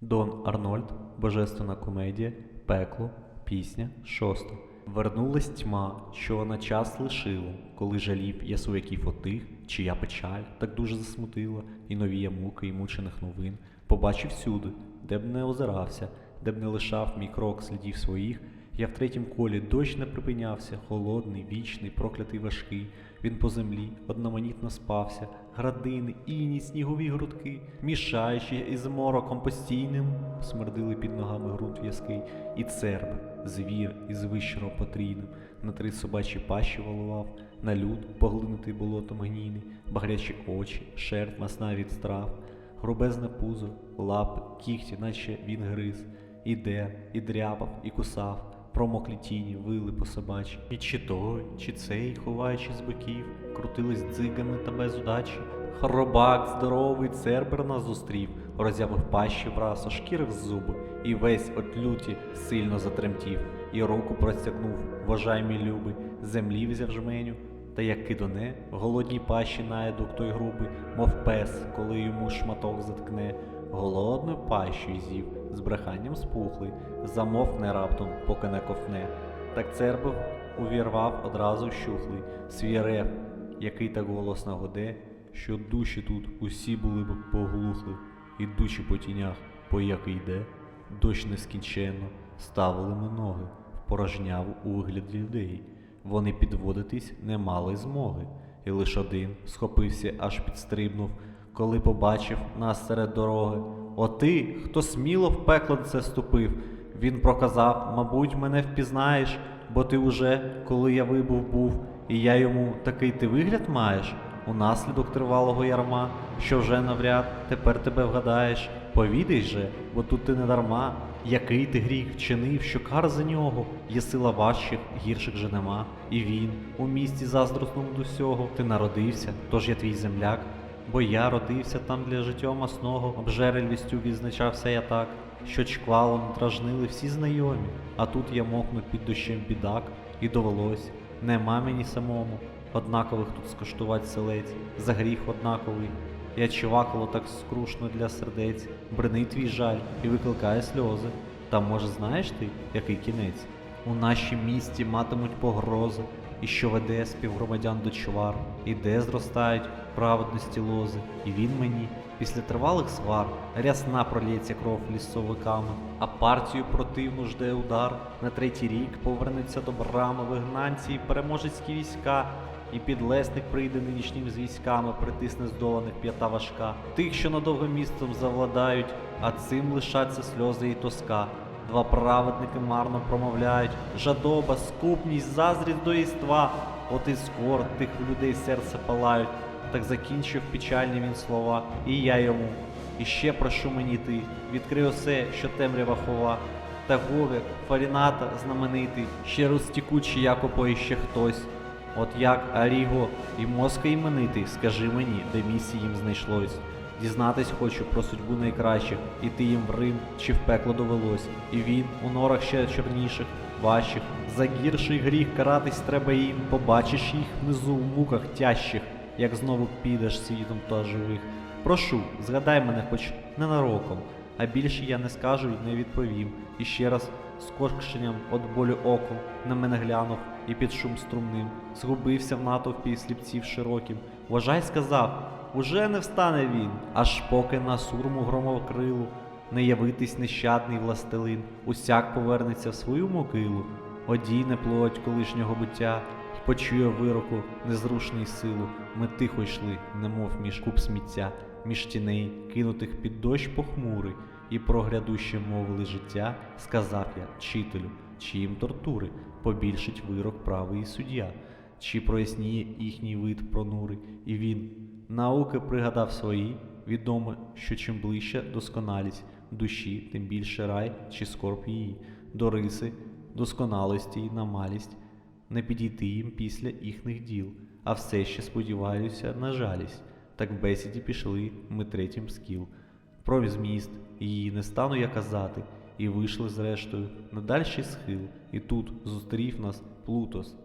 Дон Арнольд, Божественна комедія, пекло, пісня, шоста. Вернулась тьма, що на час лишила, коли жалів я свояків отих, чия печаль так дуже засмутила, і нові я муки, і мучених новин побачив всюди, де б не озирався, де б не лишав мій крок слідів своїх. Я в третім колі дощ не припинявся, холодний, вічний, проклятий важкий. Він по землі одноманітно спався, градини, іні, снігові грудки, мішаючи із мороком постійним, смердили під ногами ґрунт в'язкий, і церб, звір із вищером потрійним, на три собачі пащі валував, на люд, поглинутий болотом гнійний, багрячі очі, шерсть масна від страв, грубезне пузо, лапи, кігті, наче він гриз, іде, і дряпав, і кусав. Промоклі тіні вили по собачі. І чи той, чи цей, ховаючи з боків, крутились дзигами та без удачі. Хробак здоровий цербер нас зустрів, роззявив пащі враз, ошкірив зуби, і весь от люті сильно затремтів, і руку простягнув, вважай мій любий, землі взяв жменю, та як кидоне, в голодній пащі наїдок той грубий, мов пес, коли йому шматок заткне, голодною пащою з'їв, з бреханням спухлий, замовкне раптом, поки не ковтне. Так цербов увірвав одразу щухлий свій рев, який так голосно годе, що душі тут усі були б поглухли, ідучи по тінях, по який йде, дощ нескінченно, ставили ми ноги в порожняву у вигляді людей. Вони підводитись не мали змоги, і лиш один схопився, аж підстрибнув, коли побачив нас серед дороги. О ти, хто сміло в пекло це ступив, він проказав, мабуть, мене впізнаєш, бо ти уже, коли я вибув був, і я йому такий ти вигляд маєш, унаслідок тривалого ярма, що вже навряд тепер тебе вгадаєш. Повідай же, бо тут ти не дарма, який ти гріх вчинив, що кар за нього, є сила важчих, гірших же нема. І він у місті заздроснув до всього. Ти народився, тож я твій земляк. Бо я родився там для життя масного, обжерельвістю відзначався я так, що чквалом дражнили всі знайомі, а тут я мокну під дощем бідак, і довелось, нема мені самому, однакових тут скуштувати селець, за гріх однаковий. Я чувакало так скрушно для сердець, бренить твій жаль і викликає сльози. Та може знаєш ти, який кінець? У нашім місті матимуть погрози, і що веде співгромадян до чвар, і де зростають праведності лози, і він мені, після тривалих свар, рясна пролється кров лісовиками, а партію противну жде удар. На третій рік повернеться до брами вигнанці і переможецькі війська. І підлесник прийде нинішнім з військами, притисне здоланих п'ята важка. Тих, що надовго містом завладають, а цим лишаться сльози і тоска. Два праведники марно промовляють жадоба, скупність, заздрість до єства. От і скор тих людей серце палають. Так закінчив печальні він слова, і я йому. І ще прошу мені ти, відкрий усе, що темрява хова. Та говір, фаріната знаменитий, ще розтікучий, як іще хтось. От як Аріго і мозка іменитий, скажи мені, де місце їм знайшлось. Дізнатись хочу про судьбу найкращих, іти їм в Рим чи в пекло довелось, і він у норах ще чорніших, важчих. За гірший гріх каратись треба їм, побачиш їх внизу в муках тяжчих, як знову підеш світом та живих. Прошу, згадай мене хоч ненароком, а більше я не скажу й не відповім. І ще раз з кошкшенням от болю оком на мене глянув і під шум струмним, згубився в натовпі сліпців широким. Вважай, сказав, уже не встане він, аж поки на сурму громокрилу не явитись нещадний властелин, усяк повернеться в свою могилу, одійне плоть колишнього буття, й почує вироку незрушний силу. Ми тихо йшли, немов між куб сміття, між тіней, кинутих під дощ похмурий, і про грядуще мовили життя, сказав я, вчителю, чиїм тортури побільшить вирок правий суддя, чи проясніє їхній вид пронури, і він науки пригадав свої, відомо, що чим ближче досконалість душі, тим більше рай чи скорб її, до риси, досконалості й на малість, не підійти їм після їхніх діл, а все ще сподіваюся на жалість. Так в бесіді пішли ми третім скіл. Про зміст її не стану я казати, і вийшли зрештою на дальший схил, і тут зустрів нас Плутос.